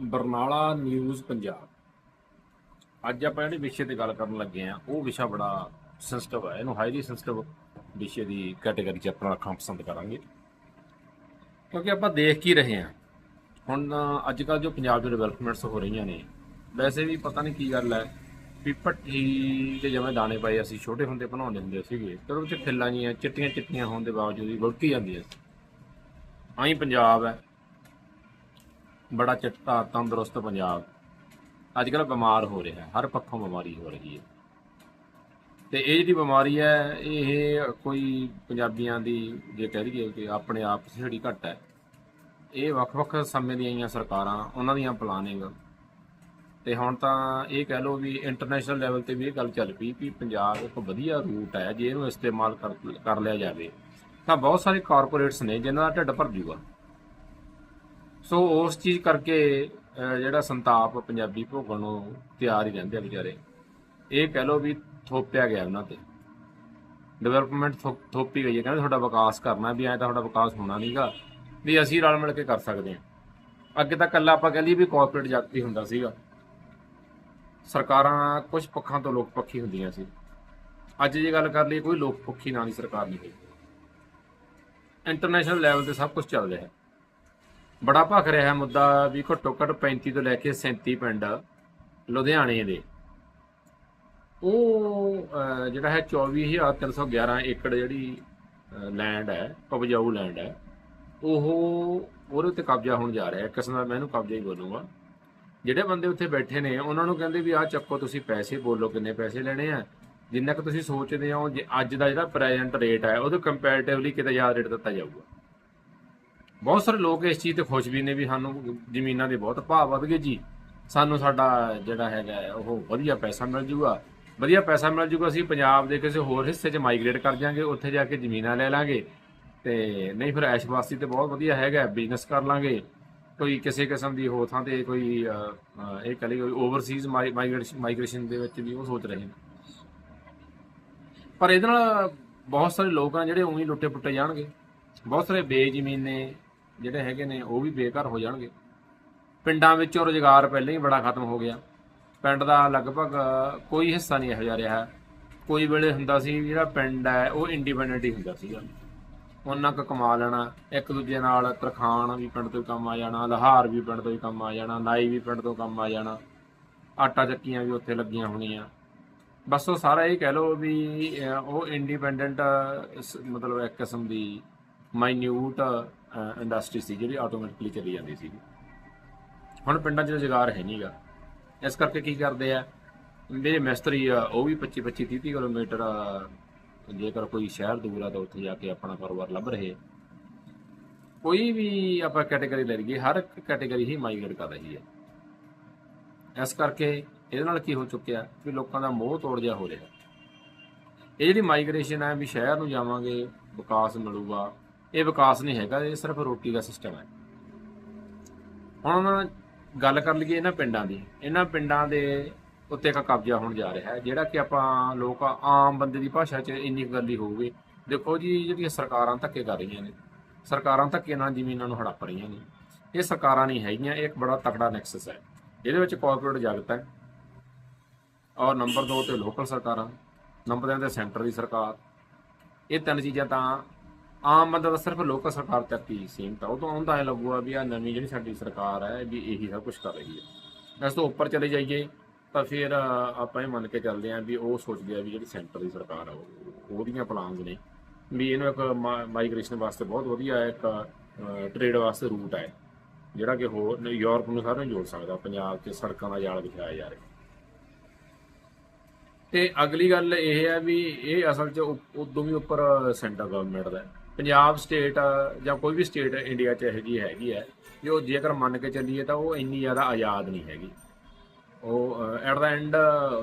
Barnala news Punjab. ਅੱਜ ਆਪਾਂ ਜਿਹੜੇ ਵਿਸ਼ੇ ਤੇ ਗੱਲ ਕਰਨ ਲੱਗੇ ਆ ਉਹ ਵਿਸ਼ਾ ਬੜਾ ਸੈਂਸਿਟਿਵ ਹੈ ਇਹਨੂੰ ਹਾਈਲੀ ਸੈਂਸਿਟਿਵ ਵਿਸ਼ੇ ਦੀ ਕੈਟਾਗਰੀ 'ਚ ਆਪਣਾ ਰੱਖਣਾ ਪਸੰਦ ਕਰਾਂਗੇ। ਕਿਉਂਕਿ ਆਪਾਂ ਦੇਖ ਕੀ ਰਹੇ ਹਾਂ। ਹੁਣ ਅੱਜ ਕੱਲ ਜੋ ਪੰਜਾਬ ਦੇ ਡਿਵੈਲਪਮੈਂਟਸ ਹੋ ਰਹੀਆਂ ਨੇ, ਵੈਸੇ ਵੀ ਪਤਾ ਨਹੀਂ ਕੀ ਗੱਲ ਹੈ। ਵੀ ਭੱਠੀ ਦੇ ਜਿਵੇਂ ਦਾਣੇ ਪਏ ਅਸੀਂ, ਛੋਟੇ ਹੁੰਦੇ ਬਣਾਉਂਦੇ ਹੁੰਦੇ ਸੀਗੇ, ਤੇ ਉਹਦੇ ਵਿੱਚ ਖਿੱਲਾਂ ਜੀਆਂ ਚਿੱਟੀਆਂ ਚਿੱਟੀਆਂ ਹੋਣ ਦੇ ਬਾਵਜੂਦ ਵੀ ਗੁਲਕੀ ਜਾਂਦੀਆਂ ਸੀ। ਆਈ ਪੰਜਾਬ ਹੈ। ਬੜਾ ਚਿੱਟਾ, ਤੰਦਰੁਸਤ ਪੰਜਾਬ। ਅੱਜ ਕੱਲ੍ਹ ਬਿਮਾਰ ਹੋ ਰਿਹਾ ਹੈ, ਹਰ ਪੱਖੋਂ ਬਿਮਾਰੀ ਹੋ ਰਹੀ ਹੈ। ਤੇ ਇਹ ਜਿਹੜੀ ਬਿਮਾਰੀ ਹੈ, ਇਹ ਕੋਈ ਪੰਜਾਬੀਆਂ ਦੀ ਜੇ ਕਹਿ ਲਈਏ ਕਿ ਆਪਣੇ ਆਪ ਜਿਹੜੀ ਘਟ ਹੈ, ਇਹ ਵੱਖ-ਵੱਖ ਸਮੇਂ ਦੀਆਂ ਆਈਆਂ ਸਰਕਾਰਾਂ, ਉਹਨਾਂ ਦੀਆਂ ਪਲਾਨਿੰਗ ਤੇ ਹੁਣ ਤਾਂ ਇਹ ਕਹਿ ਲਓ ਵੀ ਇੰਟਰਨੈਸ਼ਨਲ ਲੈਵਲ ਤੇ ਵੀ ਇਹ ਗੱਲ ਚੱਲ ਪਈ ਵੀ ਪੰਜਾਬ ਇੱਕ ਵਧੀਆ ਰੂਟ ਹੈ, ਜੇ ਇਹਨੂੰ ਇਸਤੇਮਾਲ ਕਰ ਕਰ ਲਿਆ ਜਾਵੇ, ਤਾਂ ਬਹੁਤ ਸਾਰੇ ਕਾਰਪੋਰੇਟਸ ਨੇ, ਜਿਨ੍ਹਾਂ ਦਾ ਢਿੱਡ ਭਰ ਜੂਗਾ। ਸੋ ਉਸ ਚੀਜ਼ ਕਰਕੇ ਜਿਹੜਾ ਸੰਤਾਪ ਪੰਜਾਬੀ ਭੋਗਣ ਨੂੰ ਤਿਆਰ ਹੀ ਰਹਿੰਦੇ ਆ ਵਿਚਾਰੇ। ਇਹ ਕਹਿ ਲਓ ਵੀ ਥੋਪਿਆ ਗਿਆ ਉਹਨਾਂ ਤੇ। ਡਿਵੈਲਪਮੈਂਟ ਥੋਪੀ ਗਈ ਹੈ। ਕਹਿੰਦੇ ਤੁਹਾਡਾ ਵਿਕਾਸ ਕਰਨਾ ਵੀ ਐਂ ਤਾਂ ਤੁਹਾਡਾ ਵਿਕਾਸ ਹੋਣਾ ਨਹੀਂਗਾ ਵੀ ਅਸੀਂ ਰਲ ਮਿਲ ਕੇ ਕਰ ਸਕਦੇ ਹਾਂ। ਅੱਗੇ ਤਾਂ ਕੱਲਾ ਆਪਾਂ ਕਹਿ ਲਈਏ ਵੀ ਕਾਰਪੋਰੇਟ ਜਗਤ ਹੀ ਹੁੰਦਾ ਸੀਗਾ। ਸਰਕਾਰਾਂ ਕੁਝ ਪੱਖਾਂ ਤੋਂ ਲੋਕ ਪੱਖੀ ਹੁੰਦੀਆਂ ਸੀ। ਅੱਜ ਜੇ ਗੱਲ ਕਰ ਲਈ ਕੋਈ ਲੋਕ ਪੱਖੀ ਨਾਂ ਦੀ ਸਰਕਾਰ ਨਹੀਂ ਹੋਈ। ਇੰਟਰਨੈਸ਼ਨਲ ਲੈਵਲ ਤੇ ਸਭ ਕੁਝ ਚੱਲ ਰਿਹਾ ਹੈ। ਬੜਾ ਭਖ ਰਿਹਾ ਮੁੱਦਾ ਵੀ ਘੱਟੋ ਘੱਟ 35 ਤੋਂ ਲੈ ਕੇ 37 ਪਿੰਡ ਲੁਧਿਆਣੇ ਦੇ। ਉਹ ਜਿਹੜਾ ਹੈ 24311 ਏਕੜ ਜਿਹੜੀ ਲੈਂਡ ਹੈ, ਉਪਜਾਊ ਲੈਂਡ ਹੈ, ਉਹ ਉਹਦੇ 'ਤੇ ਕਬਜ਼ਾ ਹੋਣ ਜਾ ਰਿਹਾ ਹੈ। ਕਿਸਮ ਦਾ ਮੈਂ ਇਹਨੂੰ ਕਬਜ਼ਾ ਹੀ ਬੋਲੂਗਾ। ਜਿਹੜੇ ਬੰਦੇ ਉੱਥੇ ਬੈਠੇ ਨੇ, ਉਹਨਾਂ ਨੂੰ ਕਹਿੰਦੇ ਵੀ ਆਹ ਚੱਕੋ ਤੁਸੀਂ ਪੈਸੇ, ਬੋਲੋ ਕਿੰਨੇ ਪੈਸੇ ਲੈਣੇ ਆ। ਜਿੰਨਾ ਕਿ ਤੁਸੀਂ ਸੋਚਦੇ ਹੋ, ਜੇ ਅੱਜ ਦਾ ਜਿਹੜਾ ਪ੍ਰੈਜ਼ੈਂਟ ਰੇਟ ਹੈ, ਉਹਦੇ ਕੰਪੈਰੀਟਿਵਲੀ ਕਿਤੇ ਜ਼ਿਆਦਾ ਰੇਟ ਦਿੱਤਾ ਜਾਊਗਾ। ਬਹੁਤ ਸਾਰੇ ਲੋਕ ਇਸ ਚੀਜ਼ ਤੇ ਖੁਸ਼ ਵੀ ਨੇ ਵੀ ਸਾਨੂੰ ਜ਼ਮੀਨਾਂ ਦੇ ਬਹੁਤ ਭਾਅ ਵਧ ਗਏ ਜੀ। ਸਾਨੂੰ ਸਾਡਾ ਜਿਹੜਾ ਹੈਗਾ ਉਹ ਵਧੀਆ ਪੈਸਾ ਮਿਲ ਜੂਗਾ। ਵਧੀਆ ਪੈਸਾ ਮਿਲ ਜੂਗਾ, ਅਸੀਂ ਪੰਜਾਬ ਦੇ ਕਿਸੇ ਹੋਰ ਹਿੱਸੇ 'ਚ ਮਾਈਗ੍ਰੇਟ ਕਰ ਜਾਾਂਗੇ, ਉੱਥੇ ਜਾ ਕੇ ਜ਼ਮੀਨਾਂ ਲੈ ਲਾਂਗੇ। ਤੇ ਨਹੀਂ ਫਿਰ ਐਸ਼ ਐਸ਼ਵਾਸੀ ਤੇ ਬਹੁਤ ਵਧੀਆ ਹੈਗਾ ਬਿਜ਼ਨਸ ਕਰ ਲਾਂਗੇ। ਕੋਈ ਕਿਸੇ ਕਿਸਮ ਦੀ ਹੋਰ ਥਾਂ ਤੇ ਕੋਈ ਇਹ ਕਹਲੀ ਕੋਈ ਓਵਰਸੀਜ਼ ਮਾਈਗ੍ਰੇਸ਼ਨ ਮਾਈਗ੍ਰੇਸ਼ਨ ਦੇ ਵਿੱਚ ਵੀ ਉਹ ਸੋਚ ਰਹੇ ਨੇ। ਪਰ ਇਹਦੇ ਨਾਲ ਬਹੁਤ ਸਾਰੇ ਲੋਕ ਆ ਜਿਹੜੇ ਉਹੀ ਲੁੱਟੇ ਪੁੱਟੇ ਜਾਣਗੇ। ਬਹੁਤ ਸਾਰੇ ਬੇਜ਼ਮੀਨ ਨੇ ਜਿਹੜੇ ਹੈਗੇ ਨੇ, ਉਹ ਵੀ ਬੇਘਰ ਹੋ ਜਾਣਗੇ। ਪਿੰਡਾਂ ਵਿੱਚੋਂ ਰੁਜ਼ਗਾਰ ਪਹਿਲਾਂ ਹੀ ਬੜਾ ਖਤਮ ਹੋ ਗਿਆ। ਪਿੰਡ ਦਾ ਲਗਭਗ ਕੋਈ ਹਿੱਸਾ ਨਹੀਂ ਇਹੋ ਜਿਹਾ ਰਿਹਾ। ਕੋਈ ਵੇਲੇ ਹੁੰਦਾ ਸੀ ਜਿਹੜਾ ਪਿੰਡ ਹੈ, ਉਹ ਇੰਡੀਪੈਂਡੈਂਟ ਹੀ ਹੁੰਦਾ ਸੀਗਾ। ਉਹਨਾਂ ਕੁ ਕਮਾ ਲੈਣਾ, ਇੱਕ ਦੂਜੇ ਨਾਲ ਤਰਖਾਣ ਵੀ ਪਿੰਡ ਤੋਂ ਹੀ ਕੰਮ ਆ ਜਾਣਾ, ਲਹਾਰ ਵੀ ਪਿੰਡ ਤੋਂ ਹੀ ਕੰਮ ਆ ਜਾਣਾ ਨਾਈ ਵੀ ਪਿੰਡ ਤੋਂ ਕੰਮ ਆ ਜਾਣਾ। ਆਟਾ ਚੱਕੀਆਂ ਵੀ ਉੱਥੇ ਲੱਗੀਆਂ ਹੋਣੀਆਂ। ਬਸ ਉਹ ਸਾਰਾ ਇਹ ਕਹਿ ਲਓ ਵੀ ਉਹ ਇੰਡੀਪੈਂਡੈਂਟ ਮਤਲਬ ਇੱਕ ਕਿਸਮ ਦੀ ਮਾਈਨਿਊਟ ਇੰਡਸਟਰੀ ਸੀ ਜਿਹੜੀ ਆਟੋਮੈਟਿਕਲੀ ਚੱਲੀ ਜਾਂਦੀ ਸੀ। ਹੁਣ ਪਿੰਡਾਂ 'ਚ ਰੁਜ਼ਗਾਰ ਹੈ ਨਹੀਂਗਾ ਇਸ ਕਰਕੇ ਕੀ ਕਰਦੇ ਆ ਜਿਹੜੇ ਮਿਸਤਰੀ ਆ, ਉਹ ਵੀ 25 25 30 ਕਿਲੋਮੀਟਰ ਜੇਕਰ ਕੋਈ ਸ਼ਹਿਰ ਦੂਰ ਆ ਤਾਂ ਉੱਥੇ ਜਾ ਕੇ ਆਪਣਾ ਕਾਰੋਬਾਰ ਲੱਭ ਰਹੇ। ਕੋਈ ਵੀ ਆਪਾਂ ਕੈਟਾਗਰੀ ਲੈ ਲਈਏ, ਹਰ ਇੱਕ ਕੈਟਾਗਰੀ ਹੀ ਮਾਈਗ੍ਰੇਟ ਕਰ ਰਹੀ ਹੈ। ਇਸ ਕਰਕੇ ਇਹਦੇ ਨਾਲ ਕੀ ਹੋ ਚੁੱਕਿਆ ਕਿ ਲੋਕਾਂ ਦਾ ਮੋਹ ਤੋੜ ਜਿਹਾ ਹੋ ਰਿਹਾ। ਇਹ ਜਿਹੜੀ ਮਾਈਗ੍ਰੇਸ਼ਨ ਹੈ ਵੀ ਸ਼ਹਿਰ ਨੂੰ ਜਾਵਾਂਗੇ, ਵਿਕਾਸ ਮਿਲੂਗਾ ਇਹ ਵਿਕਾਸ ਨਹੀਂ ਹੈਗਾ, ਇਹ ਸਿਰਫ ਰੋਟੀ ਦਾ ਸਿਸਟਮ ਹੈ। ਹੁਣ ਗੱਲ ਕਰ ਲਈਏ ਇਹਨਾਂ ਪਿੰਡਾਂ ਦੀ। ਇਹਨਾਂ ਪਿੰਡਾਂ ਦੇ ਉੱਤੇ ਇੱਕ ਕਬਜ਼ਾ ਹੋਣ ਜਾ ਰਿਹਾ ਹੈ, ਜਿਹੜਾ ਕਿ ਆਪਾਂ ਲੋਕ ਆਮ ਬੰਦੇ ਦੀ ਭਾਸ਼ਾ 'ਚ ਇੰਨੀ ਕੁ ਗੱਲ ਹੀ ਹੋਊਗੀ। ਦੇਖੋ ਜੀ, ਜਿਹੜੀਆਂ ਸਰਕਾਰਾਂ ਧੱਕੇ ਕਰ ਰਹੀਆਂ ਨੇ, ਸਰਕਾਰਾਂ ਧੱਕੇ ਨਾਲ ਜ਼ਮੀਨਾਂ ਨੂੰ ਹੜੱਪ ਰਹੀਆਂ ਨੇ। ਇਹ ਸਰਕਾਰਾਂ ਨਹੀਂ ਹੈਗੀਆਂ, ਇਹ ਇੱਕ ਬੜਾ ਤਕੜਾ ਨੈਕਸਸ ਹੈ। ਇਹਦੇ ਵਿੱਚ ਕਾਰਪੋਰੇਟ ਜਗਤ ਹੈ। ਔਰ ਨੰਬਰ 2 ਤੇ ਲੋਕਲ ਸਰਕਾਰਾਂ ਨੰਬਰ 3 ਤੇ ਸੈਂਟਰ ਦੀ ਸਰਕਾਰ। ਇਹ ਤਿੰਨ ਚੀਜ਼ਾਂ ਤਾਂ ਆਮ ਬੰਦਾ ਤਾਂ ਸਿਰਫ ਲੋਕਲ ਸਰਕਾਰ ਤੱਕ ਹੀ ਸੀਮਤ ਆ। ਉਹ ਤੋਂ ਆਉਂਦਾ ਹੈ ਲੱਗੂਗਾ ਵੀ ਆ ਨਵੀਂ ਜਿਹੜੀ ਸਾਡੀ ਸਰਕਾਰ ਹੈ, ਵੀ ਇਹੀ ਸਭ ਕੁਝ ਕਰ ਰਹੀ ਹੈ। ਇਸ ਤੋਂ ਉੱਪਰ ਚਲੇ ਜਾਈਏ, ਤਾਂ ਫਿਰ ਆਪਾਂ ਇਹ ਮੰਨ ਕੇ ਚੱਲਦੇ ਹਾਂ ਵੀ ਉਹ ਸੋਚਦੇ ਆ ਵੀ ਜਿਹੜੀ ਸੈਂਟਰ ਦੀ ਸਰਕਾਰ ਆ ਉਹਦੀਆਂ ਪਲਾਨਸ ਨੇ। ਵੀ ਇਹਨੂੰ ਇੱਕ ਮਾਈਗ੍ਰੇਸ਼ਨ ਵਾਸਤੇ ਬਹੁਤ ਵਧੀਆ ਇੱਕ ਟ੍ਰੇਡ ਵਾਸਤੇ ਰੂਟ ਹੈ। ਜਿਹੜਾ ਕਿ ਹੋਰ ਯੂਰਪ ਨੂੰ ਸਾਰਿਆਂ ਨੂੰ ਜੋੜ ਸਕਦਾ, ਪੰਜਾਬ 'ਚ ਸੜਕਾਂ ਦਾ ਜਾਲ ਵਿਛਾਇਆ ਜਾ ਰਿਹਾ। ਤੇ ਅਗਲੀ ਗੱਲ ਇਹ ਹੈ ਵੀ ਇਹ ਅਸਲ 'ਚ ਉਦੋਂ ਵੀ ਉੱਪਰ ਸੈਂਟਰ ਗਵਰਨਮੈਂਟ ਦਾ ਹੈ। ਪੰਜਾਬ ਸਟੇਟ ਜਾਂ ਕੋਈ ਵੀ ਸਟੇਟ ਇੰਡੀਆ 'ਚ ਇਹੋ ਜਿਹੀ ਹੈਗੀ ਹੈ ਕਿ ਉਹ ਜੇਕਰ ਮੰਨ ਕੇ ਚੱਲੀਏ ਤਾਂ ਉਹ ਇੰਨੀ ਜ਼ਿਆਦਾ ਆਜ਼ਾਦ ਨਹੀਂ ਹੈਗੀ। ਉਹ ਐਟ ਦਾ ਐਂਡ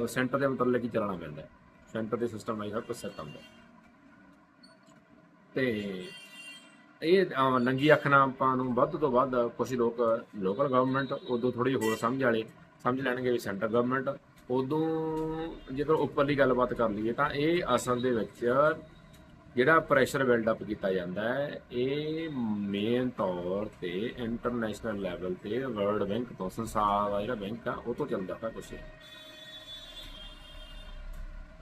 ਸੈਂਟਰ ਦੇ ਮੁਤਲਕ ਹੀ ਚੱਲਣਾ ਪੈਂਦਾ ਸੈਂਟਰ ਦੇ ਸਿਸਟਮ ਨਾਲ ਹੀ ਸਭ ਕੁਝ ਸੈੱਟ ਹੁੰਦਾ ਤੇ ਇਹ ਨੰਗੀ ਅੱਖ ਨਾਲ ਆਪਾਂ ਨੂੰ ਵੱਧ ਤੋਂ ਵੱਧ ਕੁਝ ਲੋਕ ਲੋਕਲ ਗਵਰਨਮੈਂਟ ਉਦੋਂ ਥੋੜੀ ਹੋਰ ਸਮਝ ਵਾਲੇ, ਸਮਝ ਲੈਣਗੇ ਵੀ ਸੈਂਟਰ ਗਵਰਨਮੈਂਟ ਉਦੋਂ ਜੇਕਰ ਉੱਪਰਲੀ ਗੱਲਬਾਤ ਕਰ ਲਈਏ ਤਾਂ ਇਹ ਅਸਲ ਦੇ ਵਿੱਚ ਜਿਹੜਾ ਪ੍ਰੈਸ਼ਰ ਬਿਲਡ ਅਪ ਕੀਤਾ ਜਾਂਦਾ ਹੈ, ਇਹ ਮੇਨ ਤੌਰ ਤੇ ਇੰਟਰਨੈਸ਼ਨਲ ਲੈਵਲ ਤੇ ਵਰਲਡ ਬੈਂਕ ਤੋਂ, ਸੰਸਾਰ ਦਾ ਜਿਹੜਾ ਬੈਂਕ ਆ, ਉਹ ਤੋਂ ਚੱਲਦਾ ਪਿਆ ਕੁਛ।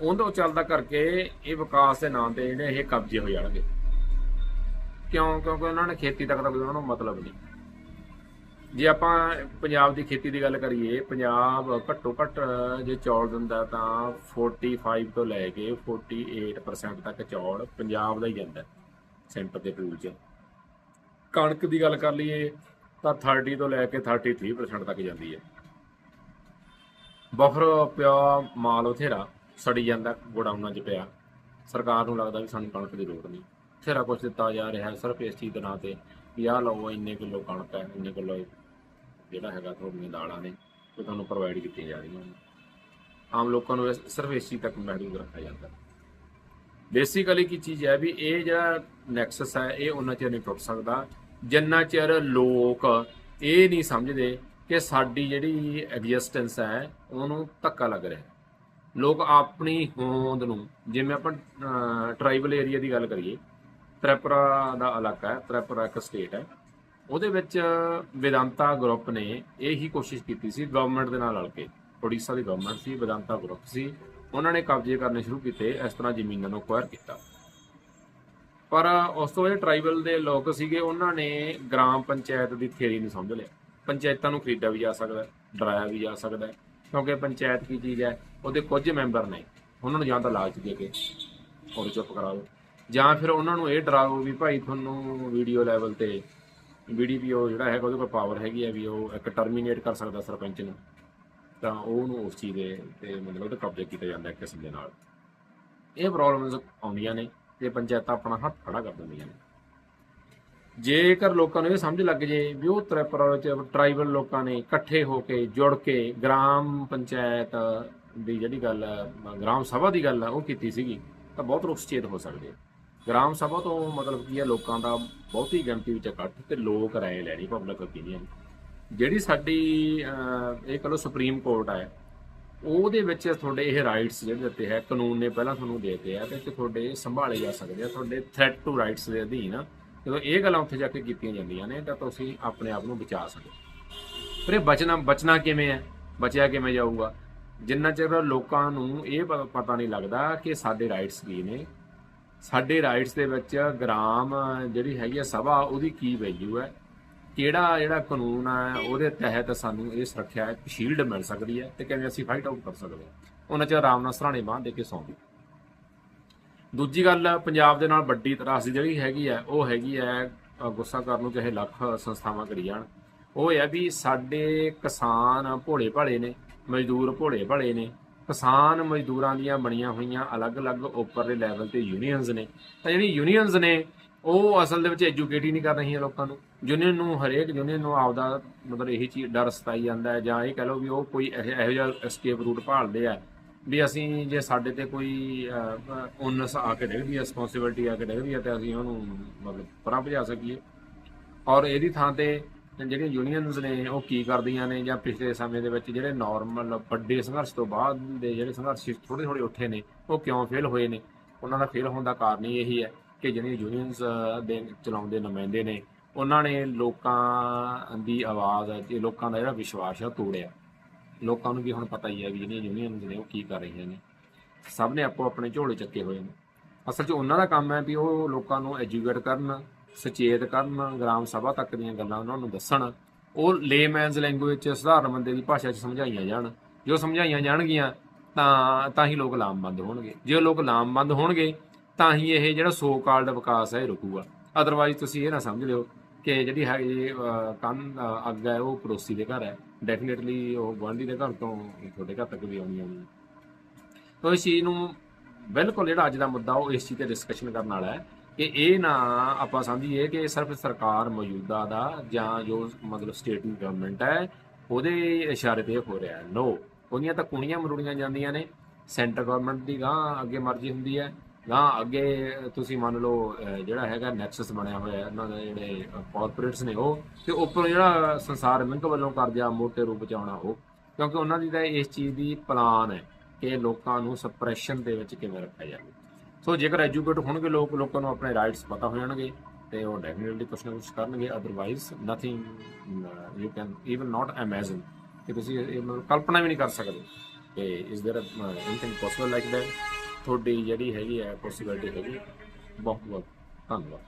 ਉਹਦੋਂ ਚੱਲਦਾ ਕਰਕੇ ਇਹ ਵਿਕਾਸ ਦੇ ਨਾਂ ਤੇ ਜਿਹੜੇ ਇਹ ਕਬਜ਼ੇ ਹੋ ਜਾਣਗੇ। ਕਿਉਂ? ਕਿਉਂਕਿ ਉਹਨਾਂ ਨੇ ਖੇਤੀ ਤੱਕ ਦਾ ਕੋਈ ਉਹਨਾਂ ਨੂੰ ਮਤਲਬ ਨਹੀਂ। ਜੇ ਆਪਾਂ ਪੰਜਾਬ ਦੀ ਖੇਤੀ ਦੀ ਗੱਲ ਕਰੀਏ, ਪੰਜਾਬ ਘੱਟੋ ਘੱਟ ਜੇ ਚੌਲ ਦਿੰਦਾ ਤਾਂ 45 ਤੋਂ ਲੈ ਕੇ 48% ਤੱਕ ਚੌਲ ਪੰਜਾਬ ਦਾ ਹੀ ਜਾਂਦਾ, ਸੈਂਟਰ ਦੇ ਪੂਲ 'ਚ। ਕਣਕ ਦੀ ਗੱਲ ਕਰ ਲਈਏ, ਤਾਂ 30 ਤੋਂ ਲੈ ਕੇ 33% ਤੱਕ ਜਾਂਦੀ ਹੈ। ਬਫਰ ਪਿਆ ਮਾਲ ਉਥੇਰਾ ਸੜੀ ਜਾਂਦਾ, ਗੋਡਾਊਨਾਂ 'ਚ ਪਿਆ। ਸਰਕਾਰ ਨੂੰ ਲੱਗਦਾ ਵੀ ਸਾਨੂੰ ਕਣਕ ਦੀ ਲੋੜ ਨਹੀਂ। ਬਥੇਰਾ ਕੁਝ ਦਿੱਤਾ ਜਾ ਰਿਹਾ, ਸਿਰਫ ਇਸ ਚੀਜ਼ ਦੇ ਨਾਂ ਤੇ ਵੀ ਆਹ ਲਓ, ਇੰਨੇ ਕਿਲੋ ਕਣਕ ਹੈ, ਇੰਨੇ ਕਿਲੋ ਜਿਹੜਾ ਹੈਗਾ ਤੁਹਾਡੀਆਂ ਦਾਲਾਂ ਨੇ, ਉਹ ਤੁਹਾਨੂੰ ਪ੍ਰੋਵਾਈਡ ਕੀਤੀਆਂ ਜਾ ਰਹੀਆਂ ਨੇ। ਆਮ ਲੋਕਾਂ ਨੂੰ ਸਿਰਫ ਇਸ ਚੀਜ਼ ਤੱਕ ਮਹਿਦੂਦ ਰੱਖਿਆ ਜਾਂਦਾ ਬੇਸਿਕਲੀ ਕੀ ਚੀਜ਼ ਹੈ ਵੀ ਇਹ ਜਿਹੜਾ ਨੈਕਸਸ ਹੈ, ਇਹ ਉਹਨਾਂ ਚਿਰ ਨਹੀਂ ਟੁੱਟ ਸਕਦਾ। ਜਿੰਨਾ ਚਿਰ ਲੋਕ ਇਹ ਨਹੀਂ ਸਮਝਦੇ ਕਿ ਸਾਡੀ ਜਿਹੜੀ ਐਗਜ਼ਿਸਟੈਂਸ ਹੈ, ਉਹਨੂੰ ਧੱਕਾ ਲੱਗ ਰਿਹਾ ਲੋਕ ਆਪਣੀ ਹੋਂਦ ਨੂੰ, ਜਿਵੇਂ ਆਪਾਂ ਟ੍ਰਾਈਬਲ ਏਰੀਆ ਦੀ ਗੱਲ ਕਰੀਏ, ਤ੍ਰਿਪੁਰਾ ਦਾ ਇਲਾਕਾ ਹੈ, ਤ੍ਰਿਪੁਰਾ ਇੱਕ ਸਟੇਟ ਹੈ। ਉਹਦੇ ਵਿੱਚ ਵਿਦਾਂਤਾ ਗਰੁੱਪ ਨੇ ਇਹੀ ਕੋਸ਼ਿਸ਼ ਕੀਤੀ ਸੀ ਗਵਰਨਮੈਂਟ ਦੇ ਨਾਲ ਰਲ ਕੇ। ਓਡੀਸ਼ਾ ਦੀ ਗਵਰਨਮੈਂਟ ਸੀ, ਵਿਦਾਂਤਾ ਗਰੁੱਪ ਸੀ। ਉਹਨਾਂ ਨੇ ਕਬਜ਼ੇ ਕਰਨੇ ਸ਼ੁਰੂ ਕੀਤੇ, ਇਸ ਤਰ੍ਹਾਂ ਜ਼ਮੀਨਾਂ ਨੂੰ ਅਕਵਾਇਰ ਕੀਤਾ। ਪਰ ਉਸ ਤੋਂ ਬਾਅਦ ਟ੍ਰਾਈਬਲ ਦੇ ਲੋਕ ਸੀਗੇ, ਉਹਨਾਂ ਨੇ ਗ੍ਰਾਮ ਪੰਚਾਇਤ ਦੀ ਥਿਊਰੀ ਨੂੰ ਸਮਝ ਲਿਆ। ਪੰਚਾਇਤਾਂ ਨੂੰ ਖਰੀਦਿਆ ਵੀ ਜਾ ਸਕਦਾ ਡਰਾਇਆ ਵੀ ਜਾ ਸਕਦਾ ਕਿਉਂਕਿ ਪੰਚਾਇਤ ਕੀ ਚੀਜ਼ ਹੈ, ਉਹਦੇ ਕੁਝ ਮੈਂਬਰ ਨੇ। ਉਹਨਾਂ ਨੂੰ ਜਾਂ ਤਾਂ ਲਾਲਚ ਦੇ ਕੇ ਔਰ ਚੁੱਪ ਕਰਾ ਲਓ। ਜਾਂ ਫਿਰ ਉਹਨਾਂ ਨੂੰ ਇਹ ਡਰਾਓ ਵੀ ਭਾਈ ਤੁਹਾਨੂੰ ਵੀਡੀਓ ਲੈਵਲ ਤੇ ਵੀਡੀਪੀਓ ਜਿਹੜਾ ਹੈਗਾ ਉਹਦੇ ਕੋਲ ਪਾਵਰ ਹੈਗੀ ਹੈ ਵੀ ਉਹ ਇੱਕ ਟਰਮੀਨੇਟ ਕਰ ਸਕਦਾ ਸਰਪੰਚ ਨੂੰ। ਤਾਂ ਉਹਨੂੰ ਉਸ ਚੀਜ਼ ਦੇ ਤੇ ਮਤਲਬ ਉਹਦਾ ਕਬਜ਼ਾ ਕੀਤਾ ਜਾਂਦਾ ਇੱਕ ਕਿਸਮ ਦੇ ਨਾਲ। ਇਹ ਪ੍ਰੋਬਲਮਸ ਆਉਂਦੀਆਂ ਨੇ ਤੇ ਪੰਚਾਇਤਾਂ ਆਪਣਾ ਹੱਥ ਖੜਾ ਕਰ ਦਿੰਦੀਆਂ ਨੇ। ਜੇਕਰ ਲੋਕਾਂ ਨੂੰ ਇਹ ਸਮਝ ਲੱਗ ਜੇ ਵੀ ਉਹ ਤ੍ਰਿਪੁਰਾ ਵਿੱਚ ਟ੍ਰਾਈਬਲ ਲੋਕਾਂ ਨੇ ਇਕੱਠੇ ਹੋ ਕੇ ਜੁੜ ਕੇ ਗ੍ਰਾਮ ਪੰਚਾਇਤ ਦੀ ਜਿਹੜੀ ਗੱਲ ਹੈ ਗ੍ਰਾਮ ਸਭਾ ਦੀ ਗੱਲ ਹੈ ਉਹ ਕੀਤੀ ਸੀਗੀ, ਤਾਂ ਬਹੁਤ ਲੋਕ ਸੁਚੇਤ ਹੋ ਸਕਦੇ ਆ। ਗ੍ਰਾਮ ਸਭਾ ਤੋਂ ਮਤਲਬ ਕੀ ਹੈ, ਲੋਕਾਂ ਦਾ ਬਹੁਤੀ ਗਿਣਤੀ ਵਿੱਚ ਇਕੱਠ ਤੇ ਲੋਕ ਰਾਏ ਲੈਣੀ ਪਬਲਿਕ ਓਪੀਨੀਅਨ ਜਿਹੜੀ ਸਾਡੀ ਇਹ ਇਹ ਕਹੋ ਸੁਪਰੀਮ ਕੋਰਟ ਹੈ, ਉਹਦੇ ਵਿੱਚ ਤੁਹਾਡੇ ਇਹ ਰਾਈਟਸ ਜਿਹੜੇ ਦਿੱਤੇ ਹੈ, ਕਾਨੂੰਨ ਨੇ ਪਹਿਲਾਂ ਤੁਹਾਨੂੰ ਦੇ ਦਿੱਤੇ ਆ ਤੇ ਤੁਹਾਡੇ ਸੰਭਾਲੇ ਜਾ ਸਕਦੇ ਆ, ਤੁਹਾਡੇ ਥ੍ਰੈਟ ਟੂ ਰਾਈਟਸ ਦੇ ਅਧੀਨ ਜਦੋਂ ਇਹ ਗੱਲਾਂ ਉੱਥੇ ਜਾ ਕੇ ਕੀਤੀਆਂ ਜਾਂਦੀਆਂ ਨੇ, ਤਾਂ ਤੁਸੀਂ ਆਪਣੇ ਆਪ ਨੂੰ ਬਚਾ ਸਕਦੇ ਪਰ ਇਹ ਬਚਣਾ ਬਚਣਾ ਕਿਵੇਂ ਹੈ? ਬਚਿਆ ਕਿਵੇਂ ਜਾਊਗਾ? ਜਿੰਨਾ ਚਿਰ ਲੋਕਾਂ ਨੂੰ ਇਹ ਪਤਾ ਨਹੀਂ ਲੱਗਦਾ ਕਿ ਸਾਡੇ ਰਾਈਟਸ ਕੀ ਨੇ ਸਾਡੇ ਰਾਈਟਸ ਦੇ ਵਿੱਚ ਗ੍ਰਾਮ ਜਿਹੜੀ ਹੈਗੀ ਆ ਸਭਾ, ਉਹਦੀ ਕੀ ਵੈਲਿਊ ਹੈ? ਕਿਹੜਾ ਜਿਹੜਾ ਕਾਨੂੰਨ ਹੈ ਉਹਦੇ ਤਹਿਤ ਸਾਨੂੰ ਇਹ ਸੁਰੱਖਿਆ, ਇੱਕ ਸ਼ੀਲਡ ਮਿਲ ਸਕਦੀ ਹੈ ਤੇ ਕਿਵੇਂ ਅਸੀਂ ਫਾਈਟ ਆਊਟ ਕਰ ਸਕਦੇ ਹਾਂ? ਉਹਨਾਂ ਚ ਆਰਾਮ ਨਾਲ ਸਰਾਣੇ ਬਾਂਹ ਦੇ ਕੇ ਸੌਂਦੇ ਦੂਜੀ ਗੱਲ, ਪੰਜਾਬ ਦੇ ਨਾਲ ਵੱਡੀ ਤਰਾਸਦੀ ਜਿਹੜੀ ਹੈਗੀ ਹੈ ਉਹ ਹੈਗੀ ਹੈ ਗੁੱਸਾ ਕਰਨ ਨੂੰ ਚਾਹੇ ਲੱਖ ਸੰਸਥਾਵਾਂ ਕਰੀ ਜਾਣ। ਉਹ ਹੈ ਵੀ ਸਾਡੇ ਕਿਸਾਨ ਭੋਲੇ ਭਾਲੇ ਨੇ, ਮਜ਼ਦੂਰ ਭੋਲੇ ਭਾਲੇ ਨੇ ਕਿਸਾਨ ਮਜ਼ਦੂਰਾਂ ਦੀਆਂ ਬਣੀਆਂ ਹੋਈਆਂ ਅਲੱਗ-ਅਲੱਗ ਉੱਪਰਲੇ ਲੈਵਲ ਤੇ ਯੂਨੀਅਨਸ ਨੇ। ਤਾਂ ਜਿਹੜੀ ਯੂਨੀਅਨਸ ਨੇ, ਉਹ ਅਸਲ ਦੇ ਵਿੱਚ ਐਜੂਕੇਟ ਹੀ ਨਹੀਂ ਕਰ ਰਹੀਆਂ ਲੋਕਾਂ ਨੂੰ। ਯੂਨੀਅਨ ਨੂੰ, ਹਰੇਕ ਯੂਨੀਅਨ ਨੂੰ ਆਪਦਾ ਮਤਲਬ ਇਹੀ ਚੀਜ਼, ਡਰ ਸਤਾਈ ਜਾਂਦਾ ਹੈ ਜਾਂ ਇਹ ਕਹ ਲਓ ਵੀ ਉਹ ਕੋਈ ਇਹੋ ਜਿਹਾ ਐਸਕੇਪ ਰੂਟ ਭਾਲਦੇ ਆ ਵੀ ਅਸੀਂ ਜੇ ਸਾਡੇ ਤੇ ਕੋਈ ਓਨਸ ਆ ਕੇ ਡਿੱਗਦੀ ਹੈ ਰਿਸਪੌਂਸਿਬਿਲਟੀ ਆ ਕੇ ਡਿੱਗਦੀ ਹੈ ਤੇ ਅਸੀਂ ਉਹਨੂੰ ਮਤਲਬ ਪਰਾਂ ਭਜਾ ਸਕੀਏ। ਔਰ ਇਹਦੀ ਥਾਂ ਤੇ ਜਿਹੜੀਆਂ ਯੂਨੀਅਨਸ ਨੇ, ਉਹ ਕੀ ਕਰਦੀਆਂ ਨੇ? ਜਾਂ ਪਿਛਲੇ ਸਮੇਂ ਦੇ ਵਿੱਚ ਜਿਹੜੇ ਨਾਰਮਲ ਵੱਡੇ ਸੰਘਰਸ਼ ਤੋਂ ਬਾਅਦ ਦੇ ਜਿਹੜੇ ਸੰਘਰਸ਼ ਥੋੜੇ ਥੋੜੇ ਉੱਠੇ ਨੇ, ਉਹ ਕਿਉਂ ਫੇਲ ਹੋਏ ਨੇ? ਉਹਨਾਂ ਦਾ ਫੇਲ ਹੋਣ ਦਾ ਕਾਰਨ ਹੀ ਇਹੀ ਹੈ ਕਿ ਜਿਹੜੀਆਂ ਯੂਨੀਅਨਸ ਦੇ ਚਲਾਉਂਦੇ ਨੁਮਾਇੰਦੇ ਨੇ, ਉਹਨਾਂ ਨੇ ਲੋਕਾਂ ਦੀ ਆਵਾਜ਼ ਤੇ ਲੋਕਾਂ ਦਾ ਜਿਹੜਾ ਵਿਸ਼ਵਾਸ ਹੈ ਉਹ ਤੋੜਿਆ। ਲੋਕਾਂ ਨੂੰ ਵੀ ਹੁਣ ਪਤਾ ਹੀ ਹੈ ਵੀ ਜਿਹੜੀਆਂ ਯੂਨੀਅਨਸ ਨੇ, ਉਹ ਕੀ ਕਰ ਰਹੀਆਂ ਨੇ। ਸਭ ਨੇ ਆਪੋ ਆਪਣੇ ਝੋਲੇ ਚੱਕੇ ਹੋਏ ਨੇ। ਅਸਲ 'ਚ ਉਹਨਾਂ ਦਾ ਕੰਮ ਹੈ ਵੀ ਉਹ ਲੋਕਾਂ ਨੂੰ ਐਜੂਕੇਟ ਕਰਨ ਸੁਚੇਤ ਕਰਨ ਗ੍ਰਾਮ ਸਭਾ ਤੱਕ ਦੀਆਂ ਗੱਲਾਂ ਉਹਨਾਂ ਨੂੰ ਦੱਸਣ। ਉਹ ਲੇਮੈਨਸ ਲੈਂਗੁਏਜ 'ਚ ਸਧਾਰਨ ਬੰਦੇ ਦੀ ਭਾਸ਼ਾ 'ਚ ਸਮਝਾਈਆਂ ਜਾਣ। ਜੋ ਸਮਝਾਈਆਂ ਜਾਣਗੀਆਂ ਤਾਂ ਤਾਂ ਹੀ ਲੋਕ ਲਾਮਬੰਦ ਹੋਣਗੇ। ਜੇ ਲੋਕ ਲਾਮਬੰਦ ਹੋਣਗੇ ਤਾਂ ਹੀ ਇਹ ਜਿਹੜਾ ਸੋ ਕਾਲਡ ਵਿਕਾਸ ਹੈ ਇਹ ਰੁਕੂਗਾ। ਅਦਰਵਾਈਜ਼ ਤੁਸੀਂ ਇਹ ਨਾ ਸਮਝ ਲਿਓ ਕਿ ਜਿਹੜੀ ਹੈਗੀ ਅਹ, ਕੰਨ ਅੱਗ ਹੈ ਉਹ ਪੜੋਸੀ ਦੇ ਘਰ ਹੈ। ਡੈਫੀਨਿਟਲੀ ਉਹ ਗੁਆਂਢੀ ਦੇ ਘਰ ਤੋਂ ਤੁਹਾਡੇ ਘਰ ਤੱਕ ਵੀ ਆਉਣੀ ਆਉਣੀ ਹੈ ਤੋ ਇਸ ਚੀਜ਼ ਨੂੰ ਬਿਲਕੁਲ ਜਿਹੜਾ ਅੱਜ ਦਾ ਮੁੱਦਾ ਉਹ ਇਸ ਚੀਜ਼ ਤੇ ਡਿਸਕਸ਼ਨ ਕਰਨ ਵਾਲਾ ਹੈ। ਕਿ ਇਹ ਨਾ ਆਪਾਂ ਸਮਝੀਏ ਕਿ ਸਿਰਫ ਸਰਕਾਰ ਮੌਜੂਦਾ ਦਾ ਜਾਂ ਜੋ ਮਤਲਬ ਸਟੇਟ ਗਵਰਨਮੈਂਟ ਹੈ, ਉਹਦੇ ਇਸ਼ਾਰੇ ਤੇ ਹੋ ਰਿਹਾ ਨੋ ਉਹਦੀਆਂ ਤਾਂ ਕੁਣੀਆਂ ਮਰੂੜੀਆਂ ਜਾਂਦੀਆਂ ਨੇ। ਸੈਂਟਰ ਗਵਰਨਮੈਂਟ ਦੀ ਗਾਂ ਅੱਗੇ ਮਰਜ਼ੀ ਹੁੰਦੀ ਹੈ। ਗਾਂ ਅੱਗੇ ਤੁਸੀਂ ਮੰਨ ਲਓ ਜਿਹੜਾ ਹੈਗਾ ਨੈਕਸਸ ਬਣਿਆ ਹੋਇਆ ਉਹਨਾਂ ਦੇ ਜਿਹੜੇ ਕਾਰਪੋਰੇਟਸ ਨੇ ਉਹ, ਤੇ ਉੱਪਰ ਜਿਹੜਾ ਸੰਸਾਰ ਮਿੰਕ ਵੱਲੋਂ ਕਰਜ਼ਾ ਮੋਟੇ ਰੂਪ ਚ ਆਉਣਾ ਉਹ, ਕਿਉਂਕਿ ਉਹਨਾਂ ਦੀ ਤਾਂ ਇਸ ਚੀਜ਼ ਦੀ ਪਲਾਨ ਹੈ ਕਿ ਲੋਕਾਂ ਨੂੰ ਸਪਰੈਸ਼ਨ ਦੇ ਵਿੱਚ ਕਿਵੇਂ ਰੱਖਿਆ ਜਾਵੇ। ਸੋ ਜੇਕਰ ਐਜੂਕੇਟ ਹੋਣਗੇ ਲੋਕ, ਲੋਕਾਂ ਨੂੰ ਆਪਣੇ ਰਾਈਟਸ ਪਤਾ ਹੋ ਜਾਣਗੇ ਤੇ ਉਹ ਡੈਫੀਨਿਟਲੀ ਕੁਛ ਨਾ ਕੁਛ ਕਰਨਗੇ otherwise nothing you can even not imagine ਕਿ ਤੁਸੀਂ ਇਹ ਮਤਲਬ ਕਲਪਨਾ ਵੀ ਨਹੀਂ ਕਰ ਸਕਦੇ। ਕਿ ਇਸ ਦੇਰ ਐਨੀਥਿੰਗ ਪੋਸੀਬਲ ਲਾਈਕ ਦੈਟ ਤੁਹਾਡੀ ਜਿਹੜੀ ਹੈਗੀ ਹੈ ਪੋਸਿਬਿਲਿਟੀ ਹੈਗੀ ਬਹੁਤ ਬਹੁਤ ਧੰਨਵਾਦ।